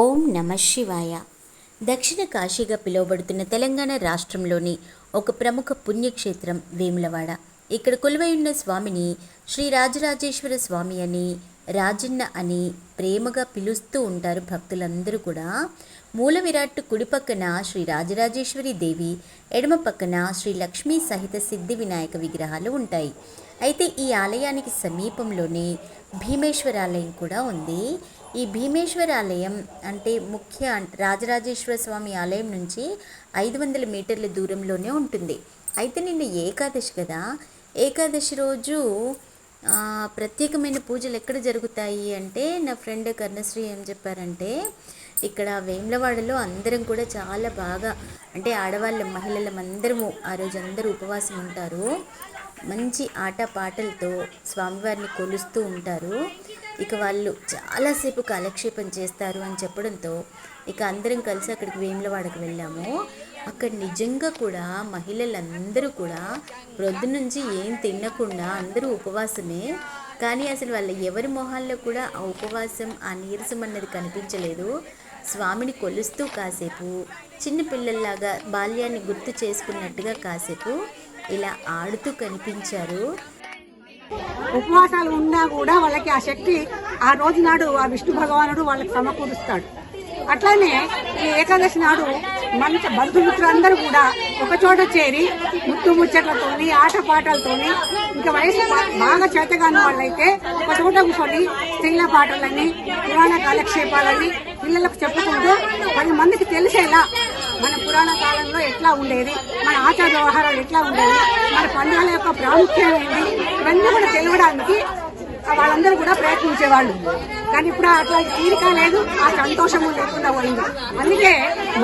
ఓం నమ శివాయ. దక్షిణ కాశీగా పిలువబడుతున్న తెలంగాణ రాష్ట్రంలోని ఒక ప్రముఖ పుణ్యక్షేత్రం వేములవాడ. ఇక్కడ కొలువై ఉన్న స్వామిని శ్రీ రాజరాజేశ్వర స్వామి అని రాజన్న అని ప్రేమగా పిలుస్తూ ఉంటారు భక్తులందరూ కూడా. మూల విరాట్ కుడి పక్కన శ్రీ రాజరాజేశ్వరి దేవి ఎడమ పక్కన శ్రీ లక్ష్మీ సహిత సిద్ధి వినాయక విగ్రహాలు ఉంటాయి. అయితే ఈ ఆలయానికి సమీపంలోనే భీమేశ్వర ఆలయం కూడా ఉంది. ఈ భీమేశ్వర ఆలయం అంటే ముఖ్య రాజరాజేశ్వర స్వామి ఆలయం నుంచి ఐదు వందల మీటర్ల దూరంలోనే ఉంటుంది. అయితే నిన్న ఏకాదశి కదా. ఏకాదశి రోజు ప్రత్యేకమైన పూజలు ఎక్కడ జరుగుతాయి అంటే నా ఫ్రెండ్ కర్ణశ్రీ ఏం చెప్పారంటే ఇక్కడ వేములవాడలో అందరం కూడా చాలా బాగా అంటే ఆడవాళ్ళ మహిళలం అందరము ఆ రోజు అందరూ ఉపవాసం ఉంటారు. మంచి ఆట పాటలతో స్వామివారిని కొలుస్తూ ఉంటారు. ఇక వాళ్ళు చాలాసేపు కాలక్షేపం చేస్తారు అని చెప్పడంతో ఇక అందరం కలిసి అక్కడికి వేములవాడకు వెళ్ళాము. అక్కడ నిజంగా కూడా మహిళలందరూ కూడా ప్రొద్దు నుంచి ఏం తినకుండా అందరూ ఉపవాసమే. కానీ అసలు వాళ్ళ ఎవరి మొహాల్లో కూడా ఆ ఉపవాసం ఆ నీరసం అన్నది కనిపించలేదు. స్వామిని కొలుస్తూ కాసేపు చిన్నపిల్లల్లాగా బాల్యాన్ని గుర్తు చేసుకున్నట్టుగా కాసేపు ఇలా ఆడుతూ కనిపించారు. ఉపవాసాలు ఉన్నా కూడా వాళ్ళకి ఆ శక్తి ఆ రోజు నాడు ఆ విష్ణు భగవానుడు వాళ్ళకి సమకూరుస్తాడు. అట్లానే ఈ ఏకాదశి నాడు మంచి బంధుమిత్రులందరూ కూడా ఒక చోట చేరి ముత్తు ముచ్చట్లతోని ఆటపాటలతోని ఇంకా వయసు బాగా చేతగాని వాళ్ళైతే ఒక చోట కూర్చొని స్త్రీల పాటలని పురాణ కాలక్షేపాలని పిల్లలకు చెప్పుకుంటూ పది మందికి తెలిసేలా మన పురాణ కాలంలో ఎట్లా ఉండేది? మన ఆచార వ్యవహారాలు ఎట్లా ఉండేది మన పండుగల యొక్క ప్రాముఖ్యం ఏంటి? ఇవన్నీ కూడా తెలియడానికి వాళ్ళందరూ కూడా ప్రయత్నించేవాళ్ళు. కానీ ఇప్పుడు అటువంటి తీరిక లేదు ఆ సంతోషము లేకుండా పోయింది. అందుకే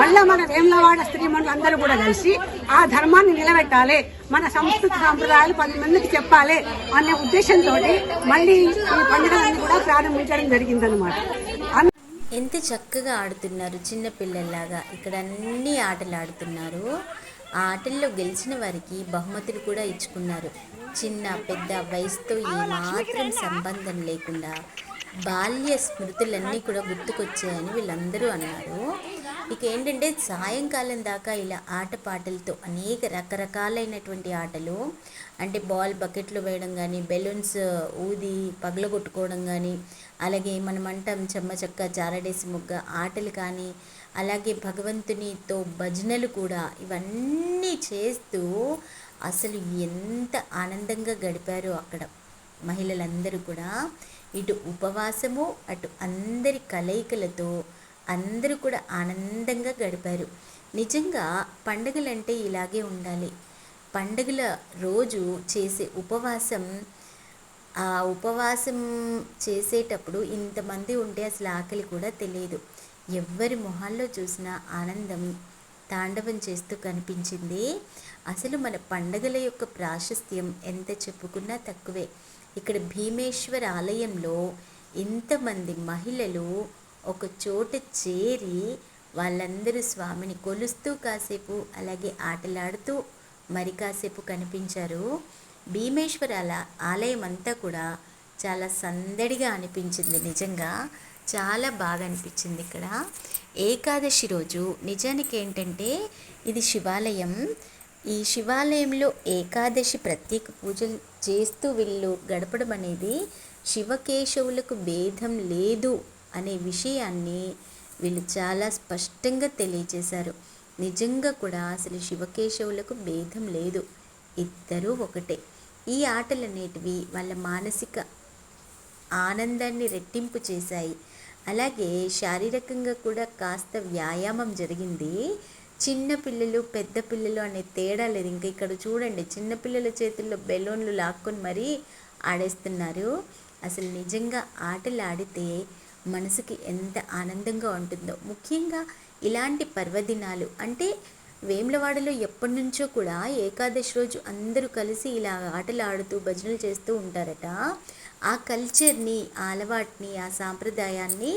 మళ్ళా మన వేములవాడ స్త్రీమణులు అందరూ కూడా కలిసి ఆ ధర్మాన్ని నిలబెట్టాలి మన సంస్కృతి సాంప్రదాయాలు పది మందికి చెప్పాలి అనే ఉద్దేశంతో మళ్ళీ ఈ పండుగలన్నీ కూడా ప్రారంభించడం జరిగిందనమాట ఎంత చక్కగా ఆడుతున్నారు చిన్న పిల్లల్లాగా. ఇక్కడ అన్ని ఆటలు ఆడుతున్నారు. ఆ ఆటల్లో గెలిచిన వారికి బహుమతులు కూడా ఇచ్చుకున్నారు. చిన్న పెద్ద వయసుతో ఏమాత్రం సంబంధం లేకుండా బాల్య స్మృతులన్నీ కూడా గుర్తుకొచ్చాయని వీళ్ళందరూ అన్నారు. ఇక ఏంటంటే సాయంకాలం దాకా ఇలా ఆటపాటలతో అనేక రకరకాలైనటువంటి ఆటలు అంటే బాల్ బకెట్లు వేయడం కానీ బెలూన్స్ ఊది పగలగొట్టుకోవడం కానీ అలాగే మనం అంటాం చెమ్మ చెక్క జారడేసి ముగ్గ ఆటలు కానీ అలాగే భగవంతునితో భజనలు కూడా ఇవన్నీ చేస్తూ అసలు ఎంత ఆనందంగా గడిపారో అక్కడ మహిళలందరూ కూడా. ఇటు ఉపవాసము అటు అందరి కలయికలతో అందరూ కూడా ఆనందంగా గడిపారు. నిజంగా పండగలంటే ఇలాగే ఉండాలి. పండగల రోజు చేసే ఉపవాసం ఆ ఉపవాసం చేసేటప్పుడు ఇంతమంది ఉంటే అసలు ఆకలి కూడా తెలియదు. ఎవ్వరి మొహాల్లో చూసినా ఆనందం తాండవం చేస్తూ కనిపించింది. అసలు మన పండగల యొక్క ప్రాశస్త్యం ఎంత చెప్పుకున్నా తక్కువే. ఇక్కడ భీమేశ్వర ఆలయంలో ఇంతమంది మహిళలు ఒక చోట చేరి వాళ్ళందరూ స్వామిని కొలుస్తూ కాసేపు అలాగే ఆటలాడుతూ మరి కాసేపు కనిపించారు. భీమేశ్వర ఆలయం అంతా కూడా చాలా సందడిగా అనిపించింది నిజంగా. చాలా బాగా అనిపించింది ఇక్కడ. ఏకాదశి రోజు నిజానికి ఏంటంటే ఇది శివాలయం. ఈ శివాలయంలో ఏకాదశి ప్రత్యేక పూజలు చేస్తూ వీళ్ళు గడపడం అనేది శివకేశవులకు భేదం లేదు. అనే విషయాన్ని వీళ్ళు చాలా స్పష్టంగా తెలియజేశారు. నిజంగా కూడా అసలు శివకేశవులకు భేదం లేదు. ఇద్దరూ ఒకటే. ఈ ఆటలు అనేటివి వాళ్ళ మానసిక ఆనందాన్ని రెట్టింపు చేశాయి. అలాగే శారీరకంగా కూడా కాస్త వ్యాయామం జరిగింది. చిన్న పిల్లలు పెద్ద పిల్లలు అనే తేడా లేదు. ఇంకా ఇక్కడ చూడండి చిన్న పిల్లల చేతుల్లో బెలూన్లు లాక్కొని మరీ ఆడేస్తున్నారు. అసలు నిజంగా ఆటలు ఆడితే మనసుకి ఎంత ఆనందంగా ఉంటుందో. ముఖ్యంగా ఇలాంటి పర్వదినాలు అంటే వేములవాడలో ఎప్పటి నుంచో కూడా ఏకాదశి రోజు అందరూ కలిసి ఇలా ఆటలు ఆడుతూ భజనలు చేస్తూ ఉంటారట. ఆ కల్చర్ని ఆ అలవాటుని ఆ సాంప్రదాయాన్ని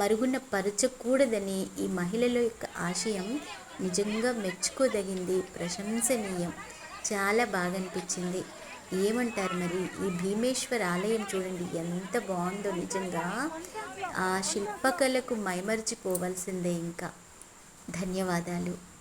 మరుగున పరచకూడదని ఈ మహిళల యొక్క ఆశయం నిజంగా మెచ్చుకోదగింది. ప్రశంసనీయం. చాలా బాగా అనిపించింది. ఏమంటారు మరి? ఈ భీమేశ్వర ఆలయం చూడండి ఎంత బాగుందో నిజంగా. ఆ శిల్పకళకు మైమరిచిపోవలసిందే ఇంకా. ధన్యవాదాలు.